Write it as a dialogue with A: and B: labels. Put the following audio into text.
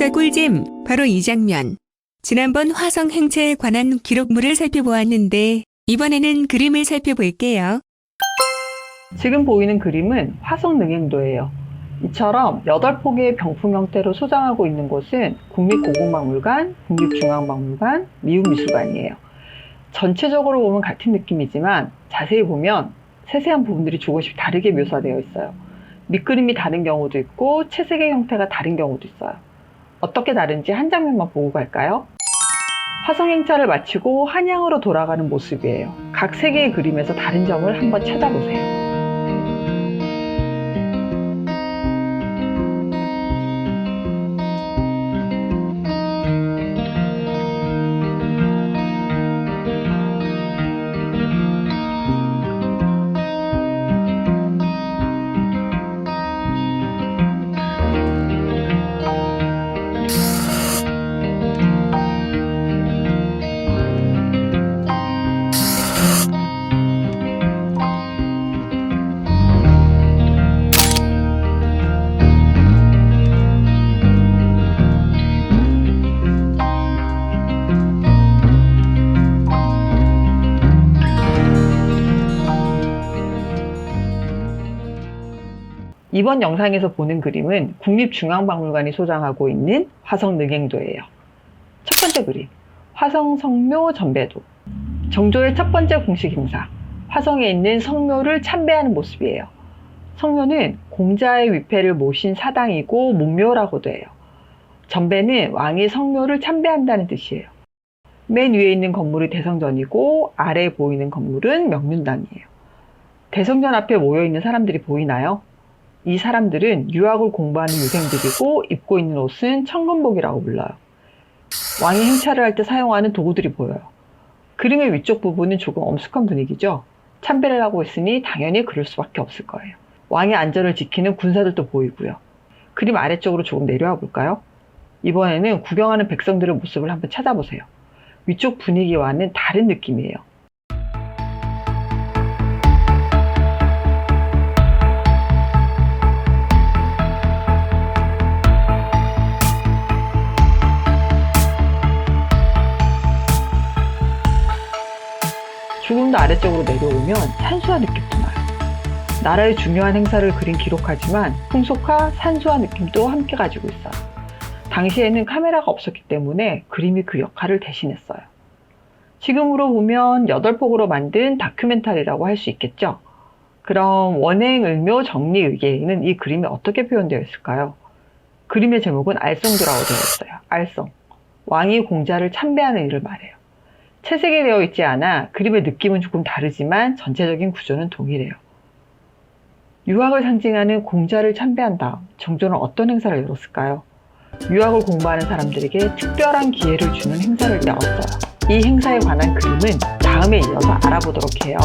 A: 역사 꿀잼 바로 이 장면. 지난번 화성 행체에 관한 기록물을 살펴보았는데 이번에는 그림을 살펴볼게요.
B: 지금 보이는 그림은 화성 능행도예요. 이처럼 8폭의 병풍 형태로 소장하고 있는 곳은 국립고궁박물관, 국립중앙박물관, 미국미술관이에요. 전체적으로 보면 같은 느낌이지만 자세히 보면 세세한 부분들이 조금씩 다르게 묘사되어 있어요. 밑그림이 다른 경우도 있고 채색의 형태가 다른 경우도 있어요. 어떻게 다른지 한 장면만 보고 갈까요? 화성 행차를 마치고 한양으로 돌아가는 모습이에요. 각 세 개의 그림에서 다른 점을 한번 찾아보세요. 이번 영상에서 보는 그림은 국립중앙박물관이 소장하고 있는 화성 능행도예요. 첫 번째 그림, 화성 성묘 전배도. 정조의 첫 번째 공식 행사, 화성에 있는 성묘를 참배하는 모습이에요. 성묘는 공자의 위패를 모신 사당이고 문묘라고도 해요. 전배는 왕이 성묘를 참배한다는 뜻이에요. 맨 위에 있는 건물이 대성전이고 아래 보이는 건물은 명륜당이에요. 대성전 앞에 모여 있는 사람들이 보이나요? 이 사람들은 유학을 공부하는 유생들이고 입고 있는 옷은 청금복이라고 불러요. 왕이 행차를 할 때 사용하는 도구들이 보여요. 그림의 위쪽 부분은 조금 엄숙한 분위기죠. 참배를 하고 있으니 당연히 그럴 수밖에 없을 거예요. 왕의 안전을 지키는 군사들도 보이고요. 그림 아래쪽으로 조금 내려와 볼까요? 이번에는 구경하는 백성들의 모습을 한번 찾아보세요. 위쪽 분위기와는 다른 느낌이에요. 조금 더 아래쪽으로 내려오면 산수화 느낌도 나요. 나라의 중요한 행사를 그린 기록하지만 풍속화, 산수화 느낌도 함께 가지고 있어요. 당시에는 카메라가 없었기 때문에 그림이 그 역할을 대신했어요. 지금으로 보면 8폭으로 만든 다큐멘터리라고 할 수 있겠죠? 그럼 원행, 을묘, 정리, 의계는 이 그림이 어떻게 표현되어 있을까요? 그림의 제목은 알성도라고 되어 있어요. 알성. 왕이 공자를 참배하는 일을 말해요. 채색이 되어 있지 않아 그림의 느낌은 조금 다르지만 전체적인 구조는 동일해요. 유학을 상징하는 공자를 참배한 다음 정조는 어떤 행사를 열었을까요? 유학을 공부하는 사람들에게 특별한 기회를 주는 행사를 열었어요. 이 행사에 관한 그림은 다음에 이어서 알아보도록 해요.